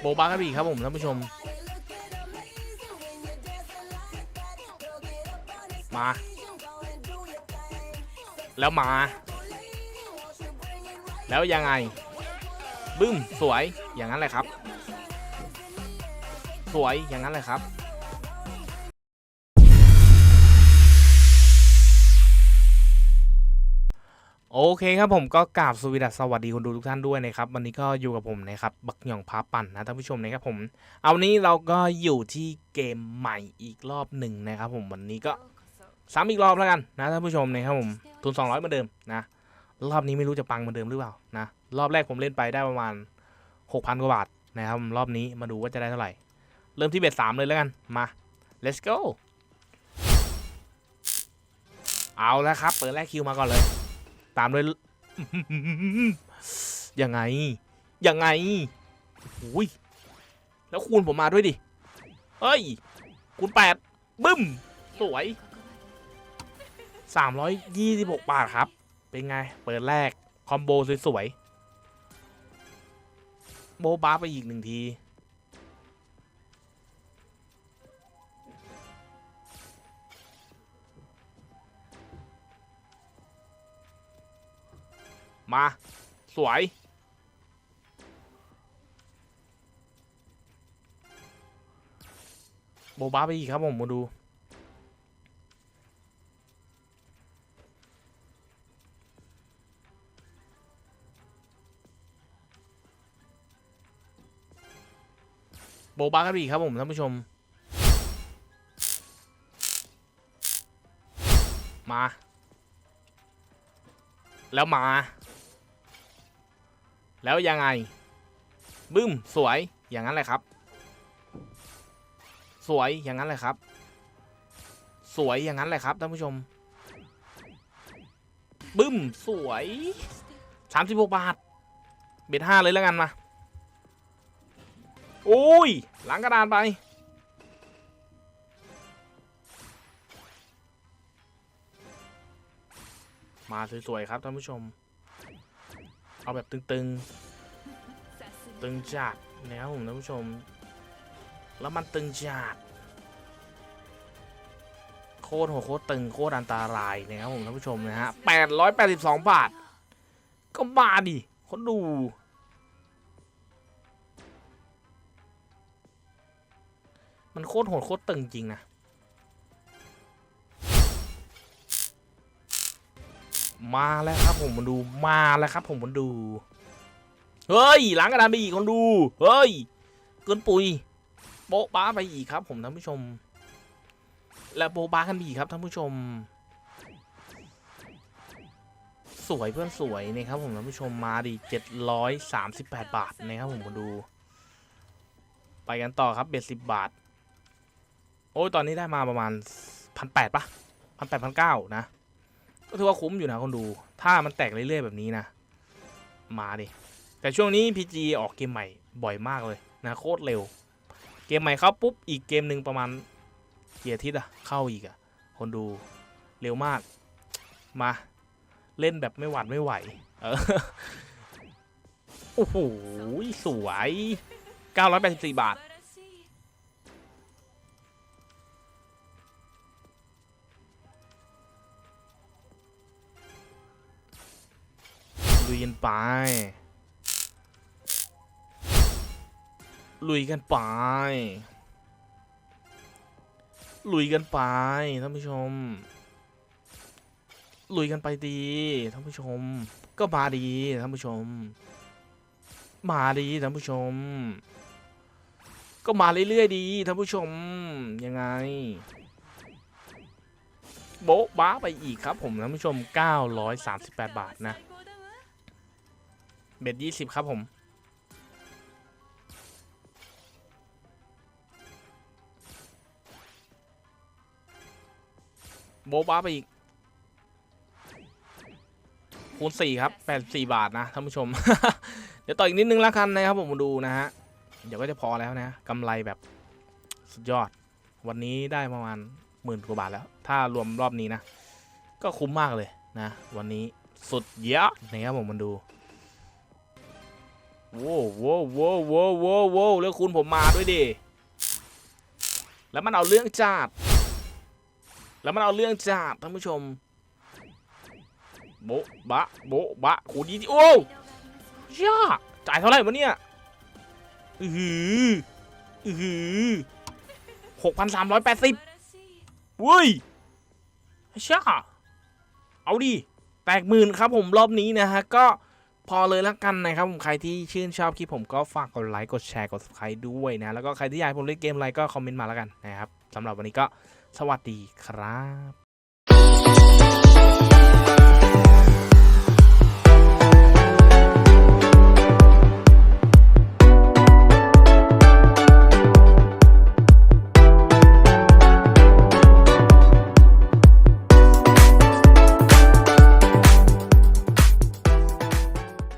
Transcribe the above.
โบบากันอีกครับผมท่านผู้ชม มา แล้วมา แล้วยังไง บึ้ม สวยอย่างนั้นเลยครับ สวยอย่างนั้นเลยครับ โอเคครับผมก็กราบสวีดัสสวัสดีคนดูทุกท่านด้วยนะครับ วันนี้ก็อยู่กับผมนะครับ บักหย่องพาปั่นนะท่านผู้ชมนะครับผม เอาวันนี้เราก็อยู่ที่เกมใหม่อีกรอบหนึ่งนะครับผมวันนี้ก็ซ้ำอีกรอบแล้วกันนะท่านผู้ชมนะครับผมทุน200เหมือนเดิมนะรอบนี้ไม่รู้จะปังเหมือนเดิมหรือเปล่านะรอบแรกผมเล่นไปได้ประมาณ 6,000กว่าบาทนะครับรอบนี้มาดูว่าจะได้เท่าไหร่ เริ่มที่เบ็ดสามเลยแล้วกันมา let's go เอาแล้วครับ เปิดแรกคิวมาก่อนเลย ตามด้วยยังไง ยังไงอุ้ยแล้วคูณผมมาด้วยดิ เฮ้ย คูณแปดบึ้ม สวย326บหกบาทครับ เป็นไง เปิดแรก คอมโบสวยๆ โบบ้าไปอีกหนึ่งที มา สวย โบบ้าไปอีกครับผมมาดูโบบ้ากันอีกครับผมท่านผู้ชม มา แล้วมา แล้วยังไง บึ้ม สวยอย่างนั้นเลยครับ สวยอย่างนั้นเลยครับ สวยอย่างนั้นเลยครับท่านผู้ชม บึ้ม สวยสามสิบหกบาท เบ็ดห้าเลยแล้วกันมาโอ้ย หลังกระดานไป มาสวยๆครับท่านผู้ชม เอาแบบตึงๆ ตึงจัดนะครับผมท่านผู้ชม แล้วมันตึงจัดโคตรโหดโคตรตึงโคตรอันตรายนะครับผมท่านผู้ชมนะฮะแปดร้อยแปดสิบสองบาท ก็มาดิคนดูมันโคตรโหดโคตรตึงจริงนะ มาแล้วครับผมมาดูมาแล้วครับ ผมมาดู เฮ้ยหลังกระดานไปอีกคนดู เฮ้ยเกินปุยโป๊ะป้าไปอีกครับ ผมท่านผู้ชม และโป๊ะป้ากันอีกครับท่านผู้ชม สวยเพื่อนสวยนะครับผมท่านผู้ชมมาดิเจ็ดร้อยสามสิบแปดบาทนะครับผมมาดู ไปกันต่อครับเบ็ดสิบบาท โอ้ยตอนนี้ได้มาประมาณพันแปดปะพันแปดพันเก้านะ ก็ถือว่าคุ้มอยู่นะคนดู ถ้ามันแตกเรื่อยๆแบบนี้นะ มาดิ แต่ช่วงนี้ PG ออกเกมใหม่บ่อยมากเลยนะโคตรเร็ว เกมใหม่เข้าปุ๊บอีกเกมหนึ่งประมาณเกียร์ทิศอะเข้าอีกอะคนดูเร็วมาก มาเล่นแบบไม่หวัดไม่ไหว เออ โอ้โห สวย 984 บาท ลุยกันไป ลุยกันไป ลุยกันไปท่านผู้ชม ลุยกันไปดีท่านผู้ชม ก็มาดีท่านผู้ชม มาดีท่านผู้ชม ก็มาเรื่อยๆดีท่านผู้ชมยังไงโบ๊ะบ้าไปอีกครับผมท่านผู้ชม 938 บาทนะ เบ็ดยี่สิบครับผม โบบ้าไปอีก คูณสี่ครับแปดสี่บาทนะท่านผู้ชม เดี๋ยวต่ออีกนิดนึงล้วกันนะครับผมมาดูนะฮะ เดี๋ยวก็จะพอแล้วนะกำไรแบบสุดยอด วันนี้ได้ประมาณหมื่นกว่าบาทแล้ว ถ้ารวมรอบนี้นะ ก็คุ้มมากเลยนะ วันนี้สุดยอดนะครับผมมาดู โว้วโว้วโว้วโว้วโว้โว้แล้วคุณผมมาด้วยดิแล้วมันเอาเรื่องจัดแล้วมันเอาเรื่องจัดท่านผู้ชมโบ๊บะโบ๊บะขูดีโอ้เชี่ยจ่ายเท่าไหร่วะเนี่ยอือหืออือหือหกพันสามร้อยแปดสิบเว้ยเชี่ยเอาดิแตกหมื่นครับผมรอบนี้นะฮะก็ พอเลยแล้วกันนะครับผมใครที่ชื่นชอบคลิปผมก็ฝากกดไลค์กดแชร์กด subscribe ด้วยนะ แล้วก็ใครที่อยากให้ผมเล่นเกมอะไรก็คอมเมนต์มาแล้วกันนะครับสำหรับวันนี้ก็สวัสดีครับ